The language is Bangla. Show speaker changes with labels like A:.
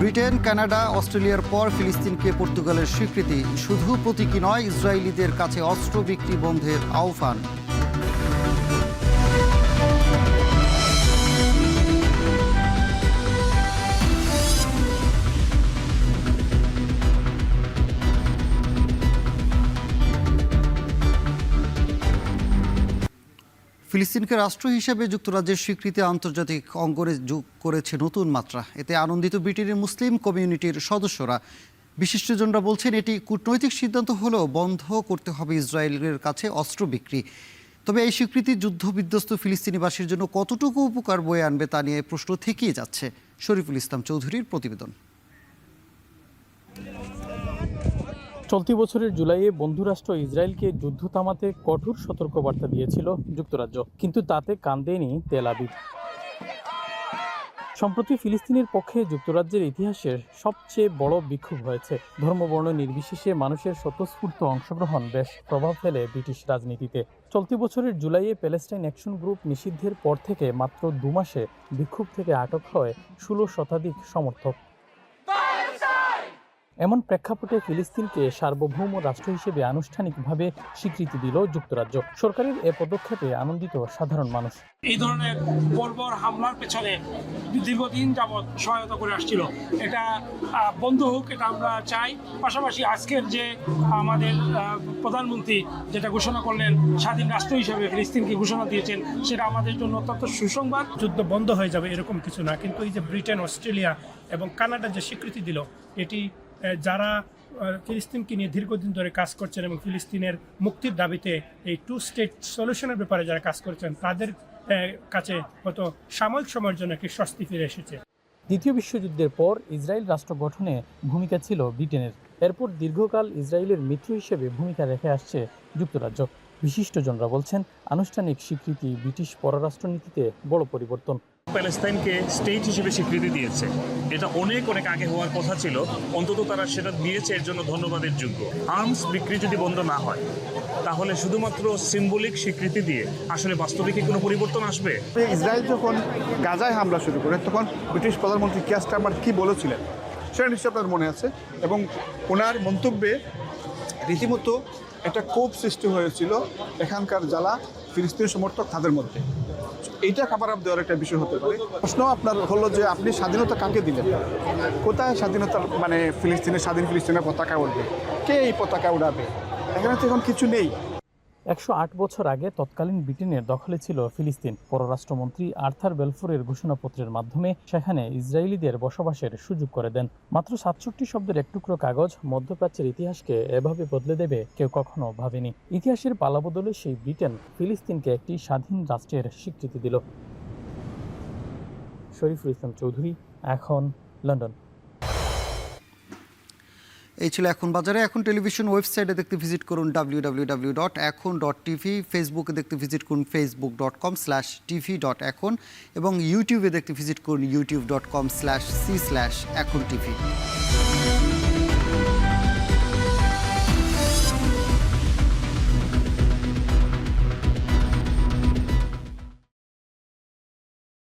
A: ব্রিটেন, কানাডা, অস্ট্রেলিয়ার পর ফিলিস্তিনকে পর্তুগালের স্বীকৃতি। শুধু প্রতীকী নয়, ইসরায়েলিদের কাছে অস্ত্র বিক্রি বন্ধের আহ্বান। ফিলিস্তিনকে রাষ্ট্র হিসেবে যুক্তরাজ্যের স্বীকৃতি আন্তর্জাতিক অঙ্গনে যোগ করেছে নতুন মাত্রা। এতে আনন্দিত ব্রিটেনের মুসলিম কমিউনিটির সদস্যরা। বিশিষ্টজনরা বলছেন, এটি কূটনৈতিক সিদ্ধান্ত হলেও বন্ধ করতে হবে ইসরায়েলের কাছে অস্ত্র বিক্রি। তবে এই স্বীকৃতি যুদ্ধবিধ্বস্ত ফিলিস্তিনিবাসীর জন্য কতটুকু উপকার বয়ে আনবে তা নিয়ে প্রশ্ন থেকেই যাচ্ছে। শরীফুল ইসলাম চৌধুরীর প্রতিবেদন।
B: চলতি বছরের জুলাইয়ে বন্ধুরাষ্ট্র ইসরায়েলকে যুদ্ধ থামাতে কঠোর সতর্কবার্তা দিয়েছিল যুক্তরাজ্য, কিন্তু তাতে কান দেয়নি তেল আবিব। সম্প্রতি ফিলিস্তিনের পক্ষে যুক্তরাজ্যের ইতিহাসের সবচেয়ে বড় বিক্ষোভ হয়েছে। ধর্মবর্ণ নির্বিশেষে মানুষের স্বতঃস্ফূর্ত অংশগ্রহণ বেশ প্রভাব ফেলে ব্রিটিশ রাজনীতিতে। চলতি বছরের জুলাইয়ে প্যালেস্টাইন অ্যাকশন গ্রুপ নিষিদ্ধের পর থেকে মাত্র দু মাসে বিক্ষোভ থেকে আটক হয় ষোলো শতাধিক সমর্থক। এমন প্রেক্ষাপটে ফিলিস্তিনকে সার্বভৌম রাষ্ট্র হিসেবে আনুষ্ঠানিকভাবে স্বীকৃতি দিল যুক্তরাজ্য। সরকারের এ পদক্ষেপে আনন্দিত সাধারণ মানুষ।
C: এই ধরনের বর্বর হামলার পেছনে দীর্ঘদিন যাবৎ সহায়তা করে আসছিল। এটা বন্ধ হোক এটা আমরা চাই। পাশাপাশি আজকের যে আমাদের প্রধানমন্ত্রী যেটা ঘোষণা করলেন স্বাধীন রাষ্ট্র হিসেবে ফিলিস্তিনকে ঘোষণা দিয়েছেন সেটা আমাদের জন্য অত্যন্ত সুসংবাদ।
D: যুদ্ধ বন্ধ হয়ে যাবে এরকম কিছু না কিন্তু এই যে ব্রিটেন অস্ট্রেলিয়া এবং কানাডা যে স্বীকৃতি দিল এটি যারা ফিলিস্তিনকে নিয়ে দীর্ঘদিন ধরে কাজ করছেন এবং ফিলিস্তিনের মুক্তির দাবিতে এই টু স্টেট সলিউশনের ব্যাপারে যারা কাজ করছেন, তাদের কাছে হয়তো সাময়িক সময়ের জন্য একটি স্বস্তি ফিরে এসেছে।
B: দ্বিতীয় বিশ্বযুদ্ধের পর ইসরায়েল রাষ্ট্র গঠনে ভূমিকা ছিল ব্রিটেনের। এরপর দীর্ঘকাল ইসরায়েলের মিত্র হিসেবে ভূমিকা রেখে আসছে যুক্তরাজ্য। বিশিষ্টজনরা বলছেন আনুষ্ঠানিক স্বীকৃতি ব্রিটিশ পররাষ্ট্রনীতিতে বড় পরিবর্তন।
E: প্যালেস্তাইনকে স্টেট হিসেবে স্বীকৃতি দিয়েছে। এটা অনেক অনেক আগে হওয়ার কথা ছিল অন্তত তারা সেটা দিয়েছে এর জন্য ধন্যবাদের যোগ্য। আর্মস বিক্রি যদি বন্ধ না হয় তাহলে শুধুমাত্র সিম্বলিক স্বীকৃতি দিয়ে আসলে বাস্তবে কি কোনো পরিবর্তন আসবে?
F: ইসরায়েল যখন গাজায় হামলা শুরু করে তখন ব্রিটিশ প্রধানমন্ত্রী কিয়ার স্টারমার কী বলেছিলেন? সেটা নিশ্চয়ই আপনার মনে আছে। এবং ওনার মন্তব্যে রীতিমতো একটা কোপ সৃষ্টি হয়েছিল এখানকার যারা ফিলিস্তিন সমর্থক তাদের মধ্যে। এইটা খাবার আপ দেওয়ার একটা বিষয় হতে পারে। প্রশ্ন আপনার হলো যে আপনি স্বাধীনতা কাকে দিলেন? কোথায় স্বাধীনতার মানে ফিলিস্তিনের স্বাধীন ফিলিস্তিনের পতাকা উঠবে কে এই পতাকা উড়াবে? এখানে তো এখন কিছু নেই।
B: একশো আট বছর আগে তৎকালীন ব্রিটেনের দখলে ছিল ফিলিস্তিন। পররাষ্ট্রমন্ত্রী আর্থার বেলফোরের ঘোষণাপত্রের মাধ্যমে সেখানে ইসরায়েলিদের বসবাসের সুযোগ করে দেন। মাত্র সাতষট্টি শব্দের এক টুকরো কাগজ মধ্যপ্রাচ্যের ইতিহাসকে এভাবে বদলে দেবে কেউ কখনো ভাবেনি। ইতিহাসের পালাবদলে সেই ব্রিটেন ফিলিস্তিনকে একটি স্বাধীন রাষ্ট্রের স্বীকৃতি দিল। শরীফুল ইসলাম চৌধুরী, এখন লন্ডন।
A: এই ছিল এখন বাজারে। এখন টেলিভিশন ওয়েবসাইটে দেখতে ভিজিট করুন W W W dot Ekhon dot TV ফেসবুকে দেখতে ভিজিট করুন Facebook dot com slash TV dot Ekhon এবং ইউটিউবে দেখতে ভিজিট করুন YouTube dot com slash C slash Ekhon TV